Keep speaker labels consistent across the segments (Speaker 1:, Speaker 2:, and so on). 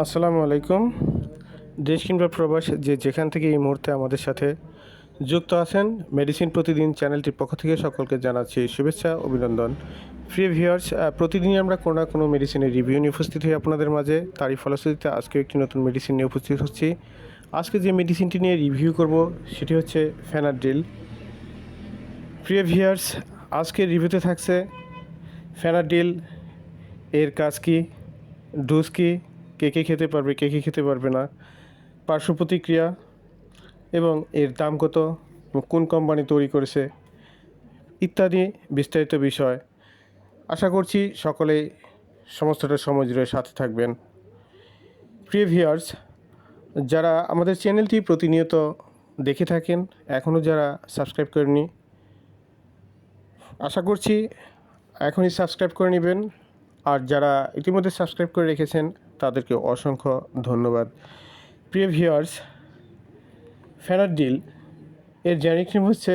Speaker 1: আসসালামু আলাইকুম। দেশ কিংবা প্রবাস যে যেখান থেকে এই মুহূর্তে আমাদের সাথে যুক্ত আছেন মেডিসিন প্রতিদিন চ্যানেলটির পক্ষ থেকে সকলকে জানাচ্ছি শুভেচ্ছা, অভিনন্দন। প্রিয় ভিউয়ার্স প্রতিদিনই আমরা কোনো না কোনো মেডিসিনের রিভিউ নিয়ে উপস্থিত হই আপনাদের মাঝে। তারই ফলশ্রুতিতে আজকে একটি নতুন মেডিসিন নিয়ে উপস্থিত হচ্ছি। আজকে যে মেডিসিনটি নিয়ে রিভিউ করব, সেটি হচ্ছে ফ্যানাডিল প্রিয় ভিউয়ার্স, আজকের রিভিউতে থাকছে ফ্যানাডিল এর কাজ কি ডোজ কি কে কে খেতে পারবে, কে কে খেতে পারবে না। পার্শ্ব প্রতিক্রিয়া এবং এর দাম কত, কোন কোম্পানি তৈরি করেছে ইত্যাদি বিস্তারিত বিষয়। আশা করছি সকলে সমস্তটা সময় জুড়ে সাথে থাকবেন। প্রিয় ভিউয়ার্স যারা আমাদের চ্যানেলটি প্রতিনিয়ত দেখে থাকেন এখনও যারা সাবস্ক্রাইব করেনি আশা করছি এখনই সাবস্ক্রাইব করে নেবেন। আর যারা ইতিমধ্যে সাবস্ক্রাইব করে রেখেছেন তাদেরকে অসংখ্য ধন্যবাদ। প্রিয় ভিউয়ার্স ফ্যানাডিল এর জেনিক নেম হচ্ছে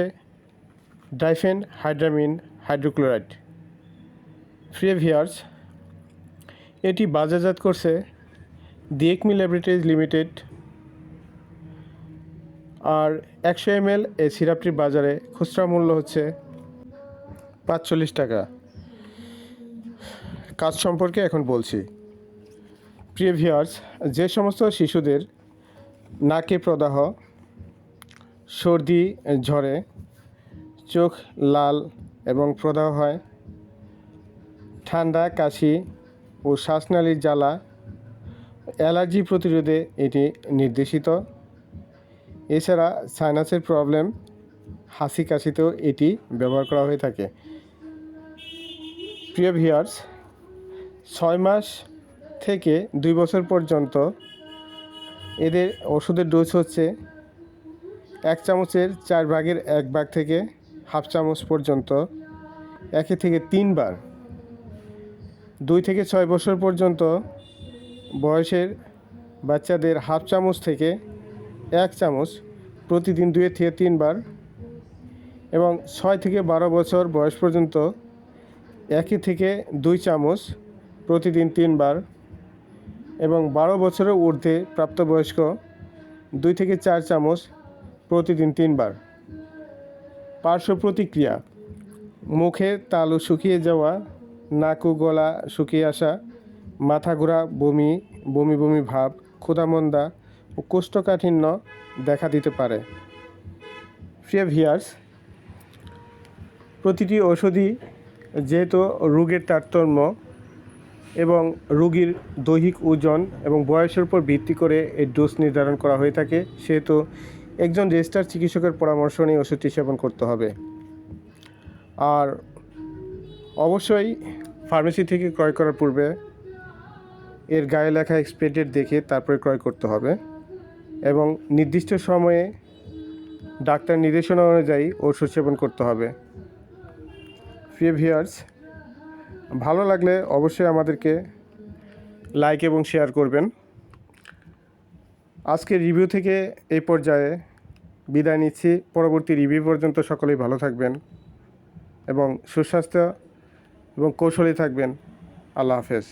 Speaker 1: ডাইফেন হাইড্রামিন হাইড্রোক্লোরাইড। প্রিয় ভিউয়ার্স, এটি বাজারজাত করছে দিয়েকমি ল্যাবরেটরিজ লিমিটেড আর একশো এম এল এই সিরাপটির বাজারে খুচরা মূল্য হচ্ছে পাঁচচল্লিশ টাকা। কাজ সম্পর্কে এখন বলছি। প্রিয় ভিউয়ার্স যে সমস্ত শিশুদের নাকে প্রদাহ, সর্দি ঝরে চোখ লাল এবং প্রদাহ হয়, ঠান্ডা, কাশি ও শ্বাসনালীর জ্বালা, অ্যালার্জি প্রতিরোধে এটি নির্দেশিত। এছাড়া সাইনাসের প্রবলেম, হাসি কাশিতেও এটি ব্যবহার করা হয়ে থাকে। প্রিয় ভিউয়ার্স ছয় মাস থেকে দুই বছর পর্যন্ত এদের ওষুধের ডোজ হচ্ছে এক চামচের চার ভাগের এক ভাগ থেকে হাফ চামচ পর্যন্ত, একে থেকে তিনবার দুই থেকে ছয় বছর পর্যন্ত বয়সের বাচ্চাদের হাফ চামচ থেকে এক চামচ প্রতিদিন দুয়ে থেকে তিনবার এবং ছয় থেকে বারো বছর বয়স পর্যন্ত একে থেকে দুই চামচ প্রতিদিন তিনবার এবং বারো বছরের ঊর্ধ্বে প্রাপ্তবয়স্ক দুই থেকে চার চামচ প্রতিদিন তিনবার। পার্শ্ব প্রতিক্রিয়া, মুখে তালু শুকিয়ে যাওয়া, নাকু গলা শুকিয়ে আসা, মাথা ঘোরা, বমি বমি বমি ভাব, ক্ষুধামন্দা ও কোষ্ঠকাঠিন্য দেখা দিতে পারে। প্রিয় ভিয়ার্স প্রতিটি ওষুধই যেহেতু রোগের তারতম্য এবং রোগীর দৈহিক ওজন এবং বয়সের উপর ভিত্তি করে এই ডোজ নির্ধারণ করা হয়ে থাকে। সেহেতু একজন রেজিস্টার চিকিৎসকের পরামর্শ নিয়ে ওষুধটি সেবন করতে হবে। আর অবশ্যই ফার্মেসি থেকে ক্রয় করার পূর্বে এর গায়ে লেখা এক্সপায়ার দেখে তারপরে ক্রয় করতে হবে এবং নির্দিষ্ট সময়ে ডাক্তার নির্দেশনা অনুযায়ী ওষুধ সেবন করতে হবে। প্রিয় ভিউয়ার্স ভালো লাগলে অবশ্যই আমাদেরকে লাইক এবং শেয়ার করবেন। আজকের রিভিউ থেকে এই পর্যায়ে বিদায় নিচ্ছি। পরবর্তী রিভিউ পর্যন্ত সকলেই ভালো থাকবেন এবং সুস্বাস্থ্য এবং কৌশলী থাকবেন। আল্লাহ হাফেজ।